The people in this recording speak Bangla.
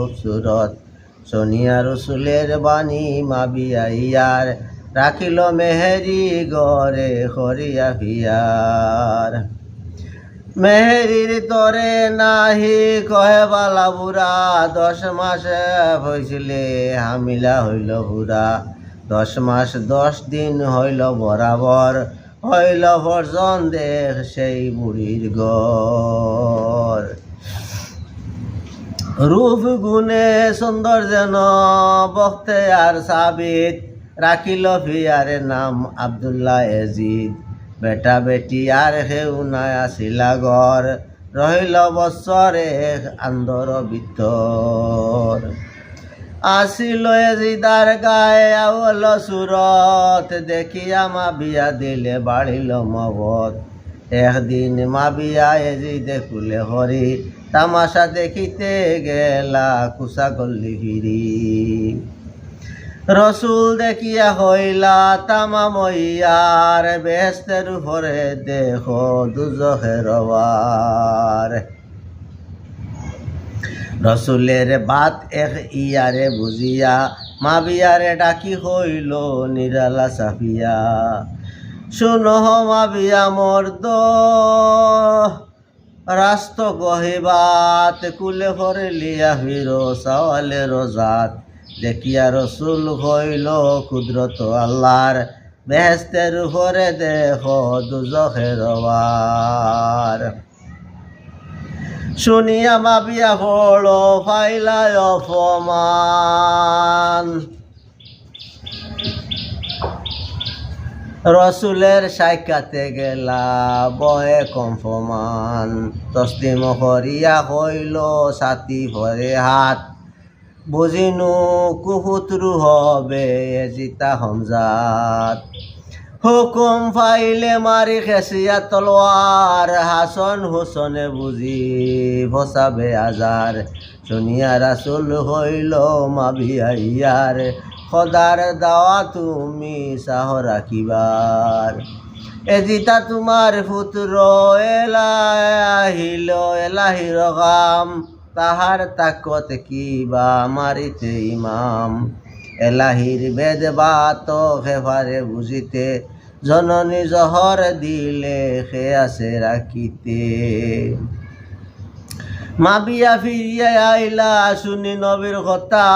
খুবসুরত। সোনিয়া রসুলের বাণী মাবিয়া ইয়ার রাখিল মেহেরি গরে হরিয়া ভিয়ার মেহেরির তরে নাহি, কহে বালা বুড়া, দশ মাসে হয়েছিলে হামিলা হইল হুরা দশ মাস দশ দিন হইল বরাবর, হইল বর্জন দেখ সেই বুড়ির গর রূপ গুণে সুন্দর যেন বক্তে আর সাবিত। রাখিল ফিয়ারে নাম আবদুল্লাহ এজিদ। বেটা বেটি আর হেউ নাই আসিলা ঘর রহিল বৎসরে আন্দর ভিতর আসিল এজিদার গায়ে আউল সুরত। দেখিয়া মা বিয়া দিলে বাড়িল মবত একদিন মা বিয়া এজিদে কুলে হরি, তামাশা দেখিতে গেলা কুসা গল্লি ফিরি রসুল দেখিয়া হইলা তামা মইয়ার বেহেস্তের উপরে দেখো দুজহের রসুলের বাত এক ইয়ারে বুঝিয়া মা বিয়ারে ডাকি হইল নিরালা সাফিয়া শুনো মা বিয়া মর্দ রাস্ত গহিবাত কুলে ভরে লিয়া হিরো সাওয়ালে রোজাত। দেখিয়া রসুল হইল কুদরত আল্লাহর। বেহেস্তের উপরে দেহ দুজখের বার শুনিয়া মাবিয়া বড় ফাইলায় অপমান। রসুলের সাইকাতে গেলা বয়ে কম্পমান। তসলিম হরিয়া হইল সাথী ভরে হাত। বুঝিনু কুহুতরু হবে জিতা হমজাত। হুকুম ফাইলে মারি খেসিয়া তলোয়ার, হাসন হুসনে বুঝি ভসাবে আজার। শুনিয়া রাসুল হইল মাবিয়া ইয়ার। খদার দাওয়া তুমি সাহ রাখিবার। এজিতা তোমার পুত্র এলাহিল এলাহির গাম তাহার তাকত কিবা মারিতে ইমাম। এলাহির বেদ বাত হেফারে বুঝিতে, জননী জহর দিলে সে আছে রাখিতে। মাবিয়া ফিরিয়া আইলা, শুনি নবীর কথা